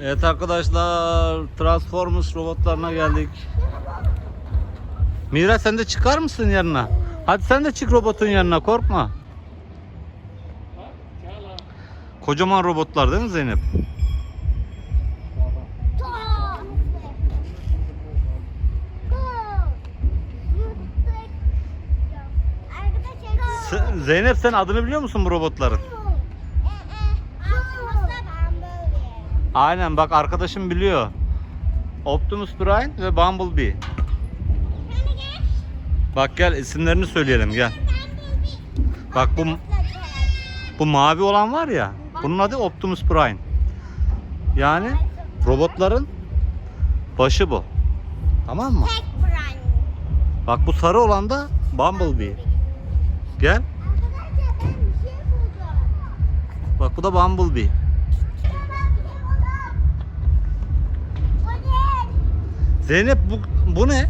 Evet arkadaşlar Transformers robotlarına geldik. Mira sen de çıkar mısın yanına? Hadi sen de çık robotun yanına korkma. Kocaman robotlar değil mi Zeynep? Zeynep sen adını biliyor musun bu robotların? Aynen bak arkadaşım biliyor. Optimus Prime ve Bumblebee. Bak gel isimlerini söyleyelim gel. Bak bu bu mavi olan var ya. Bunun adı Optimus Prime. Yani robotların başı bu. Tamam mı? Bak bu sarı olan da Bumblebee. Gel. Bak bu da Bumblebee. Zeynep bu, bu ne?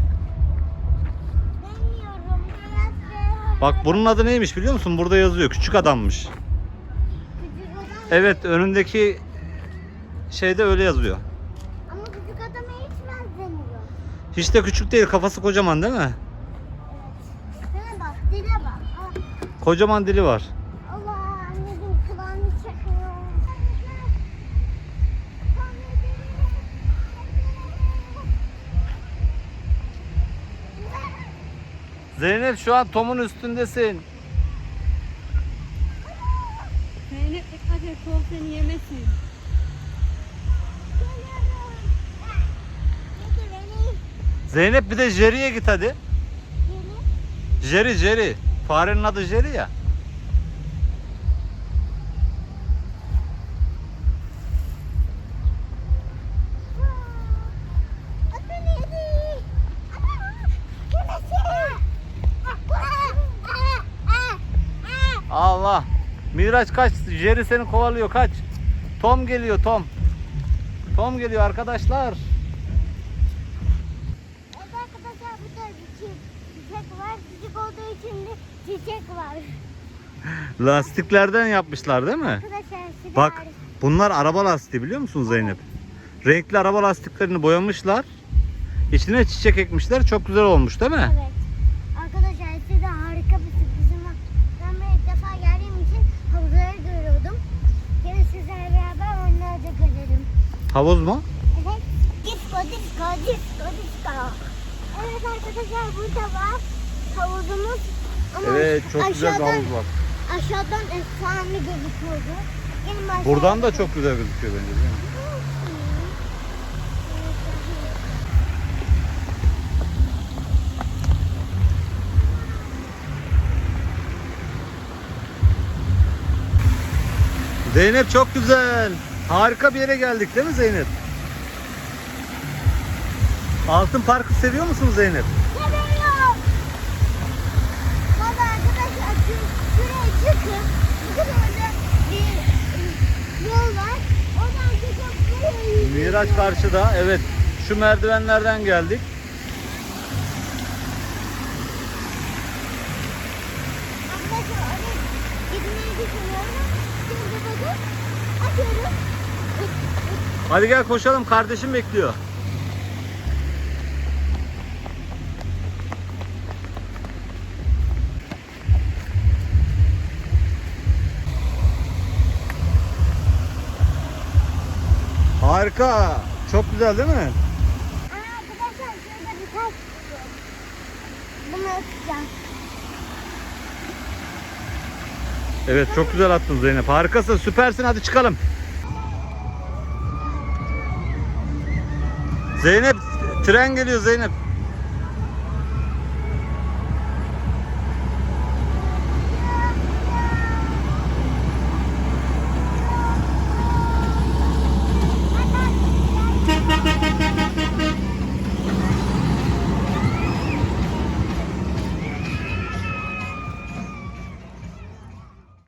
Bak bunun adı neymiş biliyor musun? Burada yazıyor. Küçük adammış. Evet önündeki şeyde öyle yazıyor. Ama küçük adama hiç benzemiyor. Hiç de küçük değil. Kafası kocaman değil mi? Sana bak, dile bak. Ah, Kocaman dili var. Allah anneciğim kulağını çekiyor. Zeynep şu an Tom'un üstündesin. Zeynep dikkat et kol seni yemesin. Zeynep bir de Jerry'e git hadi. Jerry Jerry. Farenin adı Jerry ya. Miraç kaç. Jerry seni kovalıyor kaç. Tom geliyor Tom. Tom geliyor arkadaşlar. Evet arkadaşlar burada çiçek, çiçek var. Çiçek olduğu için de çiçek var. Lastiklerden yapmışlar değil mi? Arkadaşlar Bak bunlar araba lastiği biliyor musun Zeynep? Renkli araba lastiklerini boyamışlar. İçine çiçek ekmişler. Çok güzel olmuş değil mi? Evet. Havuz mu? Evet. Disco, disco, disco, disco. Evet arkadaşlar burada var havuzumuz. Ama Evet çok güzel bir aşağıdan- havuz var. Aşağıdan efsane gözüküyordu. Gelin aşağı- Buradan da çok güzel gözüküyor bence değil mi? Zeynep çok güzel. Harika bir yere geldik değil mi Zeynep? Altın Park'ı seviyor musun Zeynep? Seviyorum. Valla arkadaşlar şu, şuraya çıkın. Orada bir e, yol var. Oradan çıkıp. Miraç karşıda. Evet. Şu merdivenlerden geldik. Arkadaşlar oraya gitmeyi düşünüyorum. Şimdi bakın. Atıyorum. Hadi gel koşalım. Kardeşim bekliyor. Harika. Çok güzel değil mi? Evet çok güzel attın Zeynep. Harikasın. Süpersin. Hadi çıkalım. Zeynep tren geliyor Zeynep.